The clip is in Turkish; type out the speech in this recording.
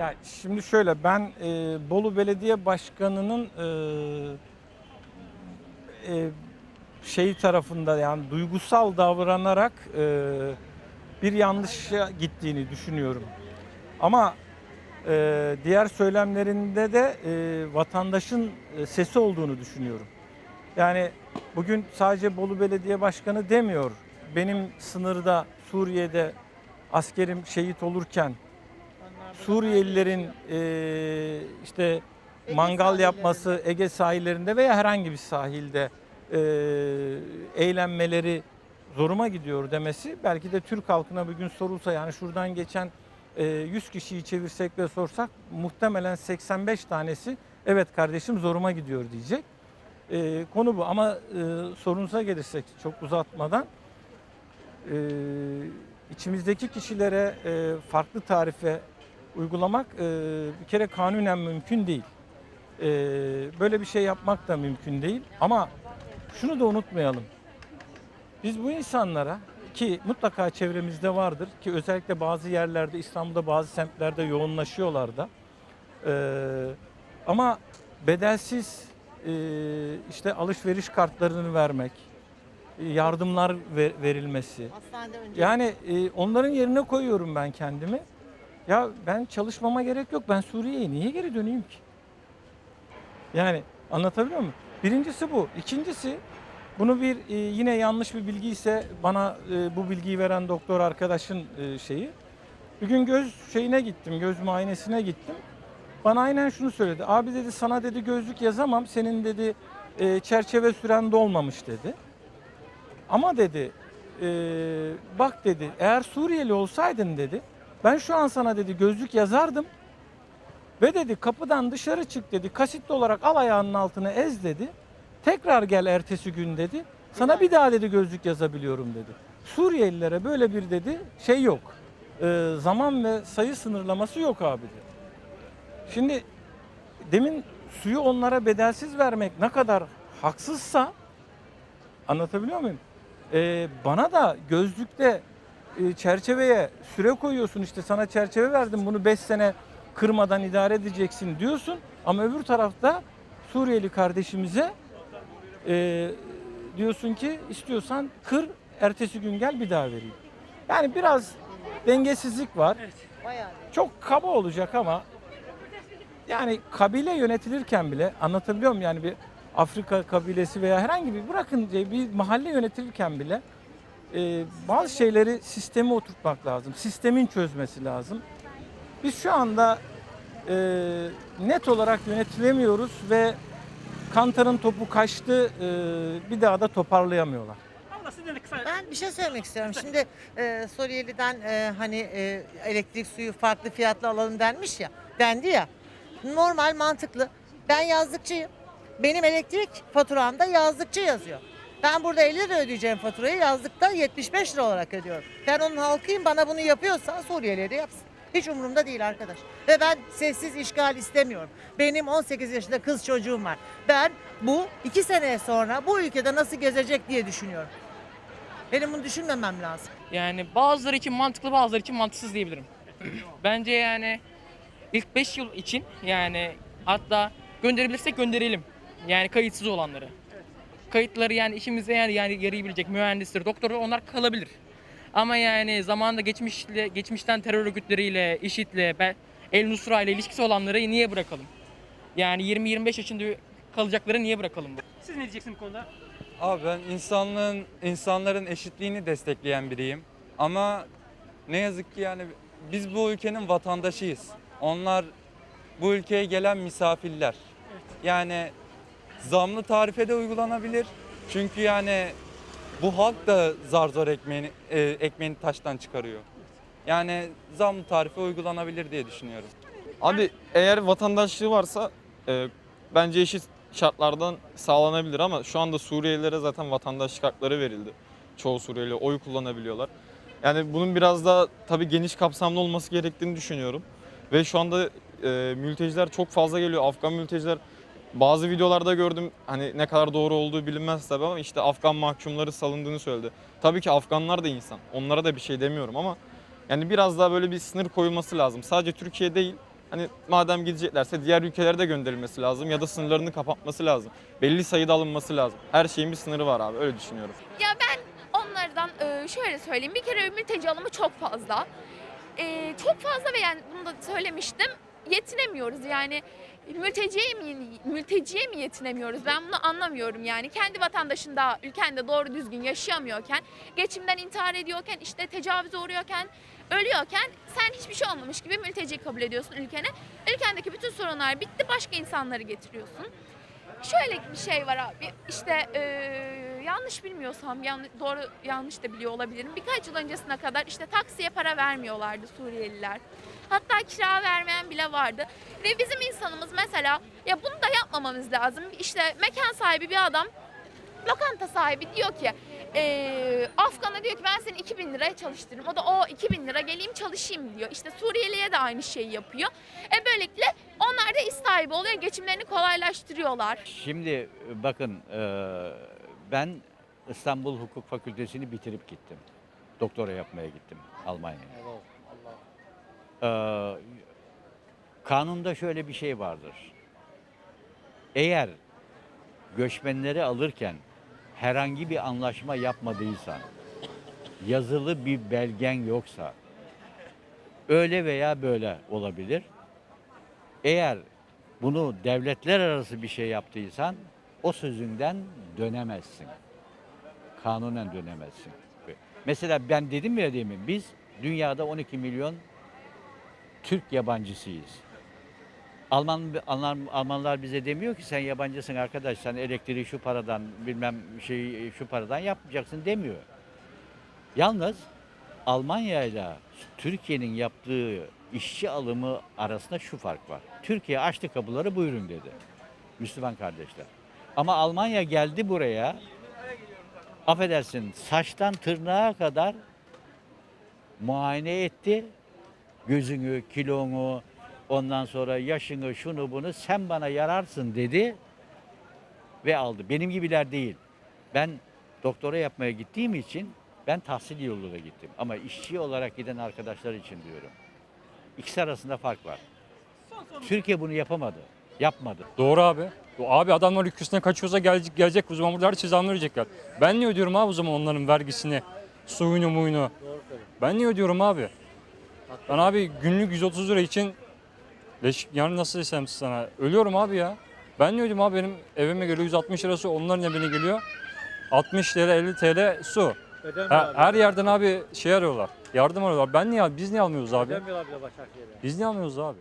Ya şimdi şöyle ben e, Bolu Belediye Başkanı'nın e, e, şey tarafında yani duygusal davranarak e, bir yanlışa gittiğini düşünüyorum. Ama e, diğer söylemlerinde de e, vatandaşın e, sesi olduğunu düşünüyorum. Yani bugün sadece Bolu Belediye Başkanı demiyor. Benim sınırda Suriye'de askerim şehit olurken Suriyelilerin e, işte mangal yapması Ege sahillerinde veya herhangi bir sahilde e, eğlenmeleri zoruma gidiyor demesi belki de Türk halkına bugün sorulsa yani şuradan geçen e, 100 kişiyi çevirsek ve sorsak muhtemelen 85 tanesi evet kardeşim zoruma gidiyor diyecek. E, konu bu ama e, sorunuza gelirsek çok uzatmadan e, içimizdeki kişilere e, farklı tarife uygulamak e, bir kere kanunen mümkün değil. E, böyle bir şey yapmak da mümkün değil. Ama şunu da unutmayalım. Biz bu insanlara ki mutlaka çevremizde vardır ki özellikle bazı yerlerde İstanbul'da bazı semtlerde yoğunlaşıyorlar da. E, ama bedelsiz e, işte alışveriş kartlarını vermek, e, yardımlar ver- verilmesi. Yani e, onların yerine koyuyorum ben kendimi. Ya ben çalışmama gerek yok. Ben Suriye'ye niye geri döneyim ki? Yani anlatabiliyor muyum? Birincisi bu. İkincisi bunu bir e, yine yanlış bir bilgi ise bana e, bu bilgiyi veren doktor arkadaşın e, şeyi. Bir gün göz şeyine gittim, göz muayenesine gittim. Bana aynen şunu söyledi. Abi dedi sana dedi gözlük yazamam. Senin dedi çerçeve süren dolmamış dedi. Ama dedi bak dedi eğer Suriyeli olsaydın dedi ben şu an sana dedi gözlük yazardım ve dedi kapıdan dışarı çık dedi kasitli olarak al ayağının altına ez dedi tekrar gel ertesi gün dedi sana bir daha dedi gözlük yazabiliyorum dedi. Suriyelilere böyle bir dedi şey yok E, zaman ve sayı sınırlaması yok abi dedi. Şimdi demin suyu onlara bedelsiz vermek ne kadar haksızsa anlatabiliyor muyum? Ee, bana da gözlükte çerçeveye süre koyuyorsun işte sana çerçeve verdim bunu 5 sene kırmadan idare edeceksin diyorsun ama öbür tarafta Suriyeli kardeşimize e, diyorsun ki istiyorsan kır ertesi gün gel bir daha vereyim. Yani biraz dengesizlik var. bayağı. Çok kaba olacak ama yani kabile yönetilirken bile anlatabiliyor muyum? Yani bir Afrika kabilesi veya herhangi bir bırakın bir mahalle yönetilirken bile e, bazı şeyleri sisteme oturtmak lazım. Sistemin çözmesi lazım. Biz şu anda e, net olarak yönetilemiyoruz ve Kantar'ın topu kaçtı e, bir daha da toparlayamıyorlar. Ben bir şey söylemek istiyorum. Şimdi e, Suriyeli'den e, hani e, elektrik suyu farklı fiyatla alalım denmiş ya. Dendi ya. Normal mantıklı. Ben yazlıkçıyım. Benim elektrik faturamda yazlıkçı yazıyor. Ben burada 50 lira ödeyeceğim faturayı yazlıkta 75 lira olarak ödüyorum. Ben onun halkıyım bana bunu yapıyorsa Suriyeli'ye de yapsın. Hiç umurumda değil arkadaş. Ve ben sessiz işgal istemiyorum. Benim 18 yaşında kız çocuğum var. Ben bu iki sene sonra bu ülkede nasıl gezecek diye düşünüyorum. Benim bunu düşünmemem lazım. Yani bazıları için mantıklı bazıları için mantıksız diyebilirim. Bence yani ilk 5 yıl için yani hatta gönderebilirsek gönderelim. Yani kayıtsız olanları. Kayıtları yani işimize yani, yani yarayabilecek mühendisler, doktorlar onlar kalabilir. Ama yani zamanında geçmişle geçmişten terör örgütleriyle, IŞİD'le, El Nusra ile ilişkisi olanları niye bırakalım? Yani 20-25 yaşında kalacakları niye bırakalım? siz ne diyeceksiniz bu konuda? Abi ben insanlığın insanların eşitliğini destekleyen biriyim. Ama ne yazık ki yani biz bu ülkenin vatandaşıyız. Onlar bu ülkeye gelen misafirler. Yani zamlı tarife de uygulanabilir. Çünkü yani bu halk da zar zor ekmeğini, e, ekmeğini taştan çıkarıyor. Yani zamlı tarife uygulanabilir diye düşünüyorum. Abi eğer vatandaşlığı varsa e, bence eşit şartlardan sağlanabilir ama şu anda Suriyelilere zaten vatandaşlık hakları verildi. Çoğu Suriyeli oy kullanabiliyorlar. Yani bunun biraz daha tabii geniş kapsamlı olması gerektiğini düşünüyorum. Ve şu anda e, mülteciler çok fazla geliyor. Afgan mülteciler bazı videolarda gördüm hani ne kadar doğru olduğu bilinmez tabii ama işte Afgan mahkumları salındığını söyledi. Tabii ki Afganlar da insan. Onlara da bir şey demiyorum ama yani biraz daha böyle bir sınır koyulması lazım. Sadece Türkiye değil Hani madem gideceklerse diğer ülkelere de gönderilmesi lazım ya da sınırlarını kapatması lazım. Belli sayıda alınması lazım. Her şeyin bir sınırı var abi öyle düşünüyorum. Ya ben onlardan e, şöyle söyleyeyim. Bir kere mülteci alımı çok fazla. E, çok fazla ve yani bunu da söylemiştim. Yetinemiyoruz yani. Mülteciye mi, mülteciye mi yetinemiyoruz? Ben bunu anlamıyorum yani. Kendi vatandaşında, ülkende doğru düzgün yaşayamıyorken, geçimden intihar ediyorken, işte tecavüze uğruyorken, ölüyorken sen hiçbir şey olmamış gibi mülteci kabul ediyorsun ülkene. Ülkendeki bütün sorunlar bitti, başka insanları getiriyorsun. Şöyle bir şey var abi. İşte eee, yanlış bilmiyorsam, yanlış, doğru yanlış da biliyor olabilirim. Birkaç yıl öncesine kadar işte taksiye para vermiyorlardı Suriyeliler. Hatta kira vermeyen bile vardı. Ve bizim insanımız mesela ya bunu da yapmamamız lazım. İşte mekan sahibi bir adam, lokanta sahibi diyor ki eee Afgan'a diyor ki ben seni 2000 liraya çalıştırırım. O da o 2000 lira geleyim çalışayım diyor. İşte Suriyeli'ye de aynı şeyi yapıyor. E böylelikle onlar da iş sahibi oluyor. Geçimlerini kolaylaştırıyorlar. Şimdi e, bakın e, ben İstanbul Hukuk Fakültesini bitirip gittim. Doktora yapmaya gittim Almanya'ya. E, kanunda şöyle bir şey vardır. Eğer göçmenleri alırken herhangi bir anlaşma yapmadıysan, yazılı bir belgen yoksa, öyle veya böyle olabilir. Eğer bunu devletler arası bir şey yaptıysan o sözünden dönemezsin. Kanunen dönemezsin. Mesela ben dedim ya demin biz dünyada 12 milyon Türk yabancısıyız. Alman, Alman Almanlar bize demiyor ki sen yabancısın arkadaş sen elektriği şu paradan bilmem şey şu paradan yapmayacaksın demiyor. Yalnız Almanya ile Türkiye'nin yaptığı işçi alımı arasında şu fark var. Türkiye açtı kapıları buyurun dedi. Müslüman kardeşler. Ama Almanya geldi buraya affedersin saçtan tırnağa kadar muayene etti. Gözünü, kilonu, ondan sonra yaşını, şunu bunu sen bana yararsın dedi ve aldı. Benim gibiler değil. Ben doktora yapmaya gittiğim için ben tahsil yoluyla gittim. Ama işçi olarak giden arkadaşlar için diyorum. İkisi arasında fark var. Türkiye bunu yapamadı. Yapmadı. Doğru abi. Abi adamlar ülkesine kaçıyorsa gelecek, gelecek o zaman burada her şeyi zam verecekler. Ben niye ödüyorum abi o zaman onların vergisini, suyunu muyunu? Ben niye ödüyorum abi? Ben abi günlük 130 lira için leş, yani nasıl desem sana ölüyorum abi ya. Ben niye ödüyorum abi benim evime geliyor 160 lirası onların evine geliyor. 60 lira 50 TL su. Ha, her yerden abi şey arıyorlar. Yardım arıyorlar. Ben niye biz niye almıyoruz abi? Biz niye almıyoruz abi?